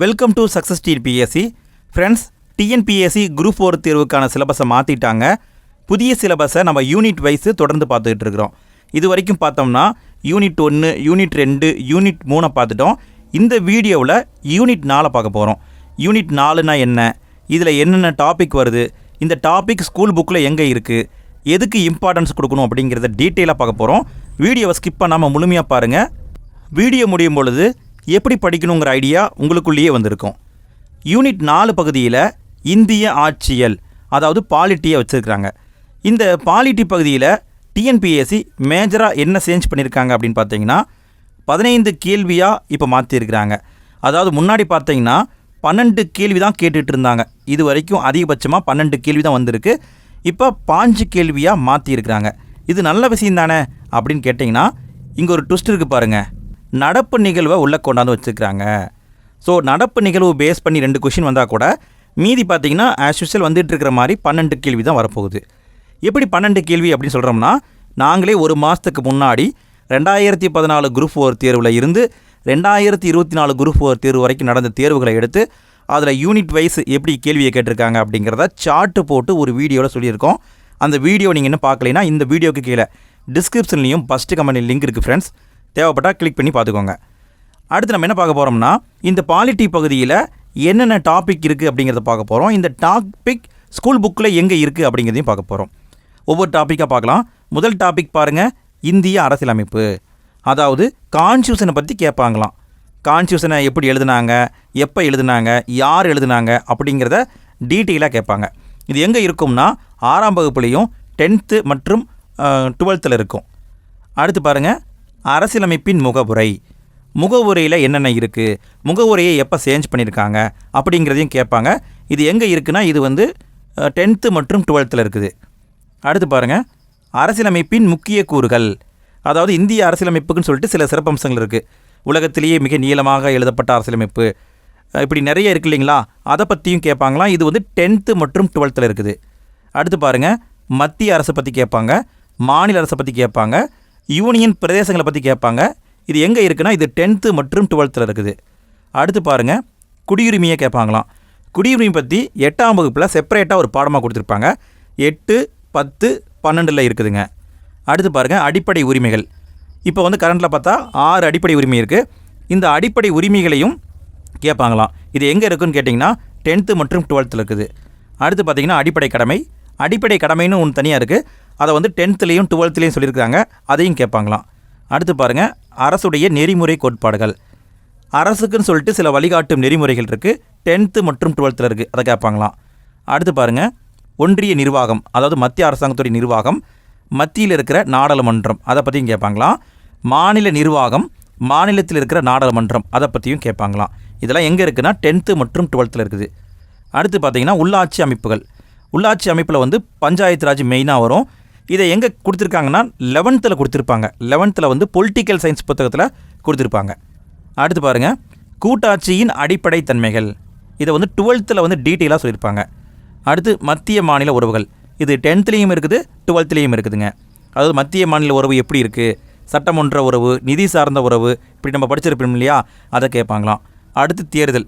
Welcome to success TNPSC friends TNPSC group four தேர்வுக்கான சிலபஸை மாற்றிட்டாங்க புதிய சிலபஸை நம்ம யூனிட் வைஸு தொடர்ந்து பார்த்துக்கிட்டு இருக்கிறோம். இது வரைக்கும் பார்த்தோம்னா யூனிட் ஒன்று யூனிட் ரெண்டு யூனிட் மூணை பார்த்துட்டோம். இந்த வீடியோவில் யூனிட் நாலை பார்க்க போகிறோம் யூனிட் நாலுனா என்ன? இதில் என்னென்ன டாபிக் வருது? இந்த டாபிக் ஸ்கூல் புக்கில் எங்கே இருக்குது எதுக்கு இம்பார்ட்டன்ஸ் கொடுக்கணும் அப்படிங்கிறத டீட்டெயிலாக பார்க்க போகிறோம் வீடியோவை ஸ்கிப் பண்ணாமல் முழுமையாக பாருங்கள் வீடியோ முடியும் பொழுது எப்படி படிக்கணுங்கிற ஐடியா உங்களுக்குள்ளேயே வந்திருக்கும். யூனிட் நாலு பகுதியில் இந்திய ஆட்சியல் அதாவது பாலிட்டியை வச்சுருக்கிறாங்க. இந்த பாலிட்டி பகுதியில் டிஎன்பிஎஸ்சி மேஜராக என்ன சேஞ்ச் பண்ணியிருக்காங்க அப்படின்னு பார்த்தீங்கன்னா பதினைந்து கேள்வியாக இப்போ மாற்றிருக்கிறாங்க அதாவது முன்னாடி பார்த்தீங்கன்னா பன்னெண்டு கேள்வி தான் கேட்டுட்டு இருந்தாங்க. இது வரைக்கும் அதிகபட்சமாக பன்னெண்டு கேள்வி தான் வந்திருக்கு. இப்போ பாஞ்சு கேள்வியாக மாற்றிருக்கிறாங்க இது நல்ல விஷயம் தானே அப்படின்னு கேட்டிங்கன்னா இங்கே ஒரு ட்விஸ்ட் இருக்குது பாருங்கள் நடப்பு நிகழ்வை உள்ளே கொண்டாந்து வச்சுருக்கிறாங்க. ஸோ நடப்பு நிகழ்வு பேஸ் பண்ணி ரெண்டு கொஷின் வந்தால் கூட மீதி பார்த்தீங்கன்னா ஆஸ் யூஸ்வல் வந்துட்டு இருக்கிற மாதிரி பன்னெண்டு கேள்வி தான் வரப்போகுது. எப்படி பன்னெண்டு கேள்வி அப்படின்னு சொல்கிறோம்னா நாங்களே ஒரு மாதத்துக்கு முன்னாடி ரெண்டாயிரத்தி பதினாலு குரூப் ஃபோர் தேர்வில் இருந்து ரெண்டாயிரத்தி இருபத்தி நாலு குரூப் ஃபோர் தேர்வு வரைக்கும் நடந்த தேர்வுகளை எடுத்து அதில் யூனிட் வைஸ் எப்படி கேள்வியை கேட்டிருக்காங்க அப்படிங்கிறத சார்ட்டு போட்டு ஒரு வீடியோவில் சொல்லியிருக்கோம். அந்த வீடியோ நீங்கள் இன்னும் பார்க்கலைன்னா இந்த வீடியோக்கு கீழே டிஸ்கிரிப்ஷன்லேயும் ஃபஸ்ட்டு கமெண்ட் லிங்க் இருக்குது ஃப்ரெண்ட்ஸ் தேவைப்பட்டால் கிளிக் பண்ணி பார்த்துக்கோங்க. அடுத்து நம்ம என்ன பார்க்க போகிறோம்னா இந்த பாலிட்டி பகுதியில் என்னென்ன டாபிக் இருக்குது அப்படிங்கிறத பார்க்க போகிறோம் இந்த டாபிக் ஸ்கூல் புக்கில் எங்கே இருக்குது அப்படிங்கிறதையும் பார்க்க போகிறோம் ஒவ்வொரு டாப்பிக்காக பார்க்கலாம். முதல் டாபிக் பாருங்கள் இந்திய அரசியலமைப்பு. அதாவது கான்ஸ்டியூஷனை பற்றி கேட்பாங்களாம் கான்ஸ்டியூஷனை எப்படி எழுதுனாங்க எப்போ எழுதுனாங்க யார் எழுதுனாங்க அப்படிங்கிறத டீட்டெயிலாக கேட்பாங்க. இது எங்கே இருக்கும்னா ஆறாம் வகுப்புலேயும் டென்த்து மற்றும் டுவெல்த்தில் இருக்கும். அடுத்து பாருங்கள் அரசியலமைப்பின் முகவுரை. முகவுரையில் என்னென்ன இருக்குது முகவுரையை எப்போ சேஞ்ச் பண்ணியிருக்காங்க அப்படிங்கிறதையும் கேட்பாங்க. இது எங்கே இருக்குன்னா இது வந்து டென்த்து மற்றும் டுவெல்த்தில் இருக்குது. அடுத்து பாருங்கள் அரசியலமைப்பின் முக்கிய கூறுகள். அதாவது இந்திய அரசியலமைப்புக்குன்னு சொல்லிட்டு சில சிறப்பம்சங்கள் இருக்குது உலகத்திலேயே மிக நீளமாக எழுதப்பட்ட அரசியலமைப்பு. இப்படி நிறைய இருக்கு இல்லைங்களா? அதை பற்றியும் கேட்பாங்களாம். இது வந்து டென்த்து மற்றும் டுவெல்த்தில் இருக்குது. அடுத்து பாருங்கள் மத்திய அரசை பற்றி கேட்பாங்க. மாநில அரசை பற்றி கேட்பாங்க. யூனியன் பிரதேசங்களை பற்றி கேட்பாங்க. இது எங்கே இருக்குன்னா இது டென்த்து மற்றும் டுவெல்த்தில் இருக்குது. அடுத்து பாருங்கள் குடியுரிமையை கேட்பாங்களாம். குடியுரிமை பற்றி எட்டாம் வகுப்பில் செப்பரேட்டாக ஒரு பாடமாக கொடுத்துருப்பாங்க. எட்டு பத்து பன்னெண்டில் இருக்குதுங்க. அடுத்து பாருங்கள் அடிப்படை உரிமைகள். இப்போ வந்து கரண்ட்டில் பார்த்தா ஆறு அடிப்படை உரிமை இருக்குது இந்த அடிப்படை உரிமைகளையும் கேட்பாங்களாம். இது எங்கே இருக்குன்னு கேட்டிங்கன்னா டென்த்து மற்றும் டுவெல்த்தில் இருக்குது. அடுத்து பார்த்தீங்கன்னா அடிப்படை கடமை. அடிப்படை கடமைன்னு ஒன்று தனியாக இருக்குது அதை வந்து டென்த்துலேயும் டுவெல்த்துலேயும் சொல்லியிருக்காங்க அதையும் கேட்பாங்களாம். அடுத்து பாருங்கள் அரசுடைய நெறிமுறை கோட்பாடுகள். அரசுக்குன்னு சொல்லிட்டு சில வழிகாட்டும் நெறிமுறைகள் இருக்குது டென்த்து மற்றும் டுவெல்த்தில் இருக்குது அதை கேட்பாங்களாம். அடுத்து பாருங்கள் ஒன்றிய நிர்வாகம் அதாவது மத்திய அரசாங்கத்துடைய நிர்வாகம் மத்தியில் இருக்கிற நாடாளுமன்றம் அதை பற்றியும் கேட்பாங்களாம். மாநில நிர்வாகம் மாநிலத்தில் இருக்கிற நாடாளுமன்றம் அதை பற்றியும் கேட்பாங்களாம். இதெல்லாம் எங்கே இருக்குன்னா டென்த்து மற்றும் டுவெல்த்தில் இருக்குது. அடுத்து பார்த்திங்கன்னா உள்ளாட்சி அமைப்புகள். உள்ளாட்சி அமைப்பில் வந்து பஞ்சாயத்து ராஜ் மெயினாக வரும். இதை எங்கே கொடுத்துருக்காங்கன்னா லெவன்த்தில் கொடுத்துருப்பாங்க. லெவன்த்தில் வந்து பொலிட்டிக்கல் சயின்ஸ் புத்தகத்தில் கொடுத்துருப்பாங்க. அடுத்து பாருங்கள் கூட்டாட்சியின் அடிப்படை தன்மைகள். இதை வந்து டுவெல்த்தில் வந்து டீட்டெயிலாக சொல்லியிருப்பாங்க. அடுத்து மத்திய மாநில உறவுகள். இது டென்த்லேயும் இருக்குது டுவெல்த்லேயும் இருக்குதுங்க. அதாவது மத்திய மாநில உறவு எப்படி இருக்குது சட்டமன்ற உறவு நிதி சார்ந்த உறவு இப்படி நம்ம படிச்சிருப்போம் இல்லையா? அதை கேட்பாங்களாம். அடுத்து தேர்தல்.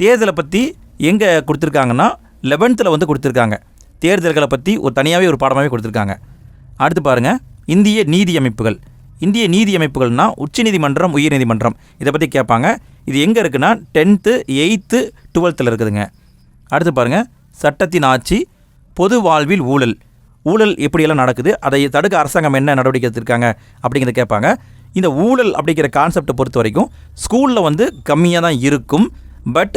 தேர்தலை பற்றி எங்கே கொடுத்துருக்காங்கன்னா லெவன்த்தில் வந்து கொடுத்துருக்காங்க. தேர்தல்களை பற்றி ஒரு தனியாகவே ஒரு பாடமாகவே கொடுத்துருக்காங்க. அடுத்து பாருங்கள் இந்திய நீதி அமைப்புகள் இந்திய நீதி அமைப்புகள்னால் உச்சநீதிமன்றம் உயர்நீதிமன்றம். இதை பற்றி கேட்பாங்க. இது எங்கே இருக்குன்னா டென்த்து எயித்து டுவெல்த்தில் இருக்குதுங்க. அடுத்து பாருங்கள் சட்டத்தின் ஆட்சி பொது வாழ்வில் ஊழல். ஊழல் எப்படியெல்லாம் நடக்குது அதை தடுக்க அரசாங்கம் என்ன நடவடிக்கை எடுத்திருக்காங்க அப்படிங்கிறத கேட்பாங்க. இந்த ஊழல் அப்படிங்கிற கான்செப்டை பொறுத்த வரைக்கும் ஸ்கூலில் வந்து கம்மியாக தான் இருக்கும். பட்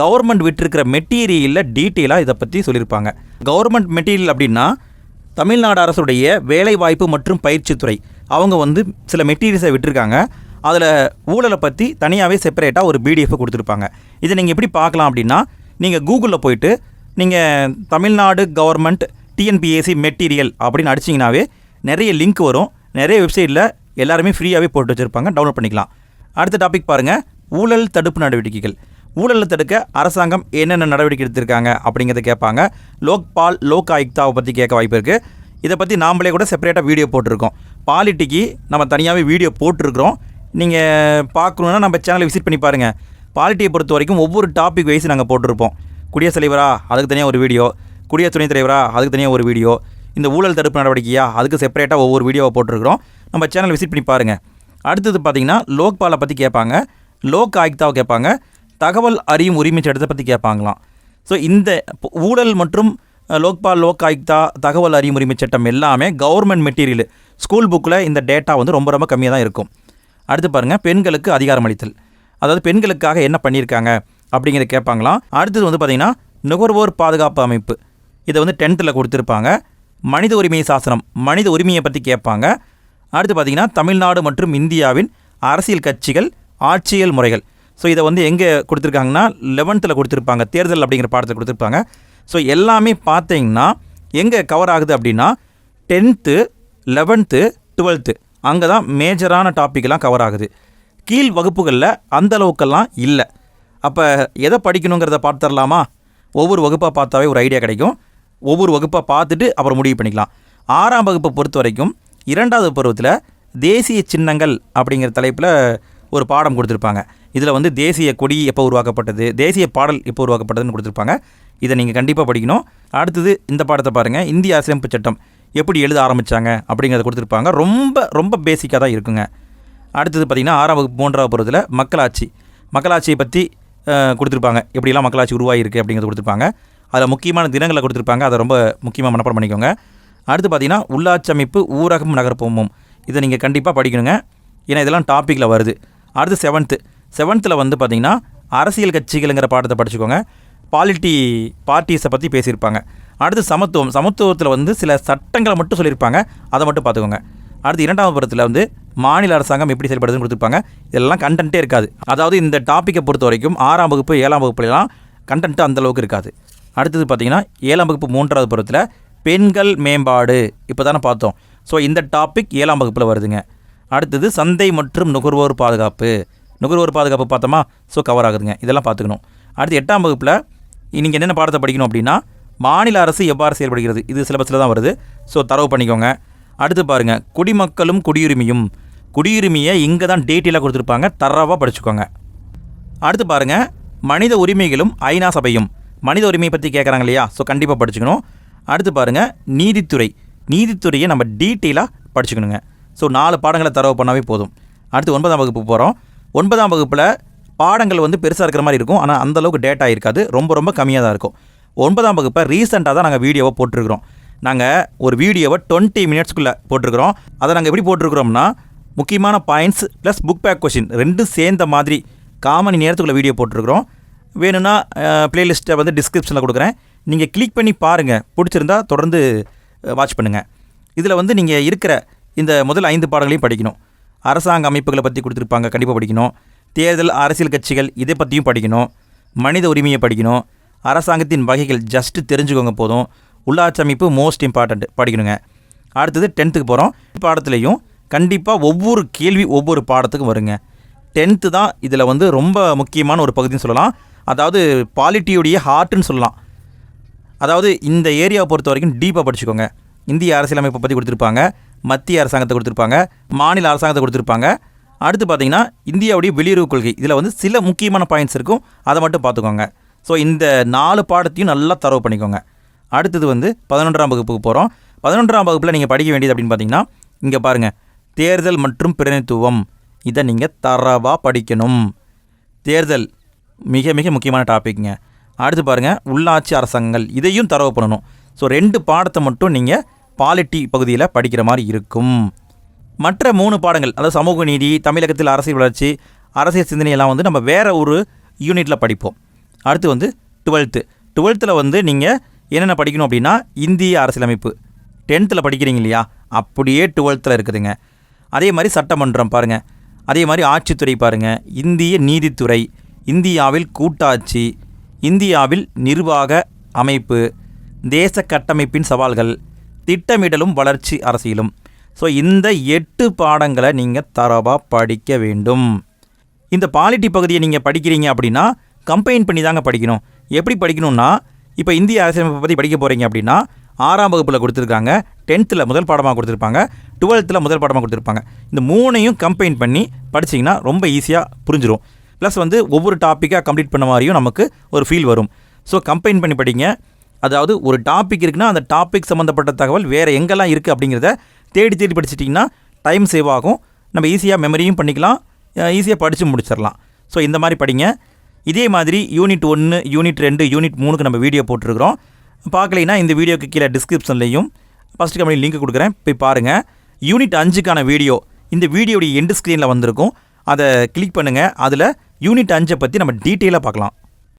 கவர்மெண்ட் விட்டுருக்கிற மெட்டீரியலில் டீட்டெயிலாக இதை பற்றி சொல்லியிருப்பாங்க. கவர்மெண்ட் மெட்டீரியல் அப்படின்னா தமிழ்நாடு அரசுடைய வேலைவாய்ப்பு மற்றும் பயிற்சித்துறை. அவங்க வந்து சில மெட்டீரியல்ஸை விட்டுருக்காங்க. அதில் ஊழலை பற்றி தனியாகவே செப்பரேட்டாக ஒரு பிடிஎஃப் கொடுத்துருப்பாங்க. இதை நீங்கள் எப்படி பார்க்கலாம் அப்படின்னா நீங்கள் கூகுளில் போயிட்டு நீங்கள் தமிழ்நாடு கவர்மெண்ட் டிஎன்பிஎஸ்சி மெட்டீரியல் அப்படின்னு அடிச்சிங்கனாவே நிறைய லிங்க் வரும். நிறைய வெப்சைட்டில் எல்லாருமே ஃப்ரீயாகவே போட்டு வச்சுருப்பாங்க. டவுன்லோட் பண்ணிக்கலாம். அடுத்த டாபிக் பாருங்கள் ஊழல் தடுப்பு நடவடிக்கைகள். ஊழலை தடுக்க அரசாங்கம் என்னென்ன நடவடிக்கை எடுத்திருக்காங்க அப்படிங்கிறத கேட்பாங்க. லோக்பால் லோக் ஆயுக்தாவை பற்றி கேட்க வாய்ப்பு இருக்குது இதை பற்றி நாம்ளே கூட செப்பரேட்டாக வீடியோ போட்டிருக்கோம். பாலிட்டிக்கு நம்ம தனியாகவே வீடியோ போட்டிருக்கிறோம். நீங்கள் பார்க்கணுன்னா நம்ம சேனலை விசிட் பண்ணி பாருங்கள் பாலிட்டியை பொறுத்த வரைக்கும் ஒவ்வொரு டாபிக் வைஸ் நாங்கள் போட்டிருப்போம். குடியரசுத் தலைவரா அதுக்கு தனியாக ஒரு வீடியோ குடியரசு துணைத் தலைவரா அதுக்கு தனியாக ஒரு வீடியோ இந்த ஊழல் தடுப்பு நடவடிக்கையா அதுக்கு செப்பரேட்டாக ஒவ்வொரு வீடியோவை போட்டிருக்கிறோம். நம்ம சேனல் விசிட் பண்ணி பாருங்கள் அடுத்தது பார்த்தீங்கன்னா லோக்பாலை பற்றி கேட்பாங்க. லோக் ஆயுக்தாவை கேட்பாங்க. தகவல் அறியும் உரிமை சட்டத்தை பற்றி கேட்பாங்களாம் ஸோ இந்த ஊழல் மற்றும் லோக்பால் லோக் ஆயுக்தா தகவல் அறியும் உரிமை சட்டம் எல்லாமே கவர்மெண்ட் மெட்டீரியல் ஸ்கூல் புக்கில் இந்த டேட்டா வந்து ரொம்ப ரொம்ப கம்மியாக தான் இருக்கும். அடுத்து பாருங்கள் பெண்களுக்கு அதிகாரம் அளித்தல். அதாவது பெண்களுக்காக என்ன பண்ணியிருக்காங்க அப்படிங்கிறத கேட்பாங்களாம் அடுத்தது வந்து பார்த்திங்கன்னா நுகர்வோர் பாதுகாப்பு அமைப்பு. இதை வந்து டென்த்தில் கொடுத்துருப்பாங்க. மனித உரிமை சாசனம் மனித உரிமையை பற்றி கேட்பாங்க அடுத்து பார்த்திங்கன்னா தமிழ்நாடு மற்றும் இந்தியாவின் அரசியல் கட்சிகள் ஆட்சியல் முறைகள். ஸோ இதை வந்து எங்கே கொடுத்துருக்காங்கன்னா லெவன்த்தில் கொடுத்துருப்பாங்க. தேர்தல் அப்படிங்கிற பாடத்தில் கொடுத்துருப்பாங்க. ஸோ எல்லாமே பார்த்தீங்கன்னா எங்கே கவர் ஆகுது அப்படின்னா டென்த்து லெவன்த்து டுவெல்த்து அங்கே தான் மேஜரான டாப்பிக்லாம் கவர் ஆகுது. கீழ் வகுப்புகளில் அந்த அளவுக்கெல்லாம் இல்லை. அப்போ எதை படிக்கணுங்கிறத பார்த்துடலாமா ஒவ்வொரு வகுப்பாக பார்த்தாவே ஒரு ஐடியா கிடைக்கும். ஒவ்வொரு வகுப்பாக பார்த்துட்டு அப்புறம் முடிவு பண்ணிக்கலாம். ஆறாம் வகுப்பை பொறுத்த வரைக்கும் இரண்டாவது பருவத்தில் தேசிய சின்னங்கள் அப்படிங்கிற தலைப்பில் ஒரு பாடம் கொடுத்துருப்பாங்க. இதில் வந்து தேசிய கொடி எப்போ உருவாக்கப்பட்டது தேசிய பாடல் எப்போ உருவாக்கப்பட்டதுன்னு கொடுத்துருப்பாங்க. இதை நீங்கள் கண்டிப்பாக படிக்கணும். அடுத்தது இந்த பாடத்தை பாருங்கள் இந்திய அரசியமைப்பு சட்டம் எப்படி எழுத ஆரம்பித்தாங்க அப்படிங்கிறத கொடுத்துருப்பாங்க. ரொம்ப ரொம்ப பேசிக்காக தான் இருக்குங்க. அடுத்தது பார்த்திங்கன்னா ஆறாம் வகுப்பு மூன்றாவது பருவத்தில் மக்களாட்சி. மக்களாட்சியை பற்றி கொடுத்துருப்பாங்க. எப்படிலாம் மக்களாட்சி உருவாகிருக்கு அப்படிங்கிறத கொடுத்துருப்பாங்க. அதில் முக்கியமான தினங்களை கொடுத்துருப்பாங்க. அதை ரொம்ப முக்கியமாக மனப்பாடம் பண்ணிக்கோங்க. அடுத்து பார்த்திங்கன்னா உள்ளாட்சி அமைப்பு ஊரகம் நகர்ப்புறமும் இதை நீங்கள் கண்டிப்பாக படிக்கணுங்க. ஏன்னா இதெல்லாம் டாப்பிக்கில் வருது. அடுத்து செவன்த்து செவன்த்தில் வந்து பார்த்திங்கன்னா அரசியல் கட்சிகள்ங்கிற பாடத்தை படிச்சுக்கோங்க. பாலிட்டி பார்ட்டிஸை பற்றி பேசியிருப்பாங்க. அடுத்து சமத்துவம். சமத்துவத்தில் வந்து சில சட்டங்களை மட்டும் சொல்லியிருப்பாங்க. அதை மட்டும் பார்த்துக்கோங்க. அடுத்து இரண்டாவது பருவத்தில் வந்து மாநில அரசாங்கம் எப்படி செயல்படுதுன்னு கொடுத்துருப்பாங்க. இதெல்லாம் கண்டென்ட்டே இருக்காது. அதாவது இந்த டாப்பிக்கை பொறுத்த வரைக்கும் ஆறாம் வகுப்பு ஏழாம் வகுப்புலாம் கண்டென்ட்டு அந்த அளவுக்கு இருக்காது. அடுத்தது பார்த்தீங்கன்னா ஏழாம் வகுப்பு மூன்றாவது பருவத்தில் பெண்கள் மேம்பாடு. இப்போ தானே பார்த்தோம். ஸோ இந்த டாபிக் ஏழாம் வகுப்பில் வருதுங்க. அடுத்தது சந்தை மற்றும் நுகர்வோர் பாதுகாப்பு. நுகர்வோர் பாதுகாப்பு பார்த்தோமா? ஸோ கவர் ஆகுதுங்க. இதெல்லாம் பார்த்துக்கணும். அடுத்து எட்டாம் வகுப்பில் நீங்கள் என்னென்ன பாடத்தை படிக்கணும் அப்படின்னா மாநில அரசு எவ்வாறு செயல்படுகிறது? இது சிலபஸில் தான் வருது. ஸோ தரவு பண்ணிக்கோங்க. அடுத்து பாருங்கள் குடிமக்களும் குடியுரிமையும். குடியுரிமையை இங்கே தான் டீட்டெயிலாக கொடுத்துருப்பாங்க. தரவாக படிச்சுக்கோங்க. அடுத்து பாருங்கள் மனித உரிமைகளும் ஐநா சபையும். மனித உரிமையை பற்றி கேட்குறாங்க இல்லையா? ஸோ கண்டிப்பாக படிச்சுக்கணும். அடுத்து பாருங்கள் நீதித்துறை. நீதித்துறையை நம்ம டீட்டெயிலாக படிச்சுக்கணுங்க. ஸோ நாலு பாடங்களை தரவு பண்ணாவே போதும். அடுத்து ஒன்பதாம் வகுப்பு போகிறோம் ஒன்பதாம் வகுப்பில் பாடங்கள் வந்து பெருசாக இருக்கிற மாதிரி இருக்கும். ஆனால் அந்த அளவுக்கு டேட்டா இருக்காது ரொம்ப ரொம்ப கம்மியாக தான் இருக்கும். ஒன்பதாம் வகுப்பை ரீசெண்டாக தான் நாங்கள் வீடியோவை போட்டிருக்கிறோம். நாங்கள் ஒரு வீடியோவை டுவெண்ட்டி மினிட்ஸ்க்குள்ளே போட்டிருக்கிறோம். அதை நாங்கள் எப்படி போட்டிருக்கிறோம்னா முக்கியமான points plus book back question ரெண்டும் சேர்ந்த மாதிரி காமணி நேரத்துக்குள்ளே வீடியோ போட்டிருக்கிறோம். வேணும்னா ப்ளேலிஸ்ட்டை வந்து டிஸ்கிரிப்ஷனில் கொடுக்குறேன். நீங்கள் கிளிக் பண்ணி பாருங்கள் பிடிச்சிருந்தா தொடர்ந்து வாட்ச் பண்ணுங்கள் இதில் வந்து நீங்கள் இருக்கிற இந்த முதல் ஐந்து பாடங்களையும் படிக்கணும். அரசாங்க அமைப்புகளை பற்றி கொடுத்துருப்பாங்க கண்டிப்பாக படிக்கணும். தேர்தல் அரசியல் கட்சிகள் இதை பற்றியும் படிக்கணும். மனித உரிமையை படிக்கணும். அரசாங்கத்தின் வகைகள் ஜஸ்ட்டு தெரிஞ்சுக்கோங்க போதும். உள்ளாட்சி அமைப்பு மோஸ்ட் இம்பார்ட்டண்ட் படிக்கணுங்க. அடுத்தது டென்த்துக்கு போகிறோம் பாடத்துலேயும் கண்டிப்பாக ஒவ்வொரு கேள்வி ஒவ்வொரு பாடத்துக்கும் வருங்க. டென்த்து தான் இதில் வந்து ரொம்ப முக்கியமான ஒரு பகுதின்னு சொல்லலாம். அதாவது பாலிட்டியுடைய ஹார்ட்டுன்னு சொல்லலாம். அதாவது இந்த ஏரியாவை பொறுத்த வரைக்கும் டீப்பாக படிச்சுக்கோங்க. இந்திய அரசியலமைப்பை பற்றி கொடுத்துருப்பாங்க. மத்திய அரசாங்கத்தை கொடுத்துருப்பாங்க மாநில அரசாங்கத்தை கொடுத்துருப்பாங்க. அடுத்து பார்த்தீங்கன்னா இந்தியாவுடைய வெளியுறவு கொள்கை. இதில் வந்து சில முக்கியமான பாயிண்ட்ஸ் இருக்கும். அதை மட்டும் பார்த்துக்கோங்க. ஸோ இந்த நாலு பாடத்தையும் நல்லா தரவு பண்ணிக்கோங்க. அடுத்தது வந்து பதினொன்றாம் வகுப்புக்கு போகிறோம் பதினொன்றாம் வகுப்பில் நீங்கள் படிக்க வேண்டியது அப்படின்னு பார்த்தீங்கன்னா இங்கே பாருங்கள் தேர்தல் மற்றும் பிரதிநிதித்துவம். இதை நீங்கள் தரவாக படிக்கணும். தேர்தல் மிக மிக முக்கியமான டாபிக்ங்க அடுத்து பாருங்கள் உள்ளாட்சி அரசாங்கங்கள். இதையும் தரவு பண்ணணும். ஸோ ரெண்டு பாடத்தை மட்டும் நீங்கள் பாலிட்டி பகுதியில் படிக்கிற மாதிரி இருக்கும். மற்ற மூணு பாடங்கள் அதாவது சமூக நீதி தமிழகத்தில் அரசியல் வளர்ச்சி அரசியல் சிந்தனை எல்லாம் வந்து நம்ம வேறு ஒரு யூனிட்டில் படிப்போம். அடுத்து வந்து டுவெல்த்து டுவெல்த்தில் வந்து நீங்கள் என்னென்ன படிக்கணும் அப்படின்னா இந்திய அரசியலமைப்பு. டென்த்தில் படிக்கிறீங்க இல்லையா? அப்படியே டுவெல்த்தில் இருக்குதுங்க. அதே மாதிரி சட்டமன்றம் பாருங்கள் அதே மாதிரி ஆட்சித்துறை பாருங்கள் இந்திய நீதித்துறை இந்தியாவில் கூட்டாட்சி இந்தியாவில் நிர்வாக அமைப்பு தேச கட்டமைப்பின் சவால்கள் திட்டமிடலும் வளர்ச்சி அரசியலும். ஸோ இந்த எட்டு பாடங்களை நீங்கள் தரவாக படிக்க வேண்டும். இந்த பாலிட்டி பகுதியை நீங்கள் படிக்கிறீங்க அப்படின்னா கம்பைன் பண்ணி தாங்க படிக்கணும். எப்படி படிக்கணும்னா இப்போ இந்திய அரசியலமைப்பை பற்றி படிக்க போகிறீங்க அப்படின்னா ஆறாம் வகுப்பில் கொடுத்துருக்காங்க டென்த்தில் முதல் பாடமாக கொடுத்துருப்பாங்க டுவெல்த்தில் முதல் பாடமாக கொடுத்துருப்பாங்க. இந்த மூணையும் கம்பைன் பண்ணி படிச்சிங்கன்னா ரொம்ப ஈஸியாக புரிஞ்சிடும் ப்ளஸ் வந்து ஒவ்வொரு டாப்பிக்காக கம்ப்ளீட் பண்ண மாதிரியும் நமக்கு ஒரு ஃபீல் வரும். ஸோ கம்பைன் பண்ணி படிங்க. அதாவது ஒரு டாபிக் இருக்குன்னா அந்த டாபிக் சம்மந்தப்பட்ட தகவல் வேறு எங்கெல்லாம் இருக்குது அப்படிங்கிறத தேடி தேடி படிச்சிட்டிங்கன்னா டைம் சேவ் ஆகும். நம்ம ஈஸியாக மெமரியும் பண்ணிக்கலாம். ஈஸியாக படித்து முடிச்சிடலாம். ஸோ இந்த மாதிரி படிங்க. இதே மாதிரி யூனிட் ஒன்று யூனிட் ரெண்டு யூனிட் மூணுக்கு நம்ம வீடியோ போட்டிருக்கிறோம். பார்க்கலைன்னா இந்த வீடியோக்கு கீழே டிஸ்கிரிப்ஷன்லையும் ஃபஸ்ட்டு கம்பெனி லிங்க் கொடுக்குறேன். போய் பாருங்கள் யூனிட் அஞ்சுக்கான வீடியோ இந்த வீடியோடைய எண்டு ஸ்க்ரீனில் வந்திருக்கும். அதை கிளிக் பண்ணுங்கள் அதில் யூனிட் அஞ்சை பற்றி நம்ம டீட்டெயிலாக பார்க்கலாம்.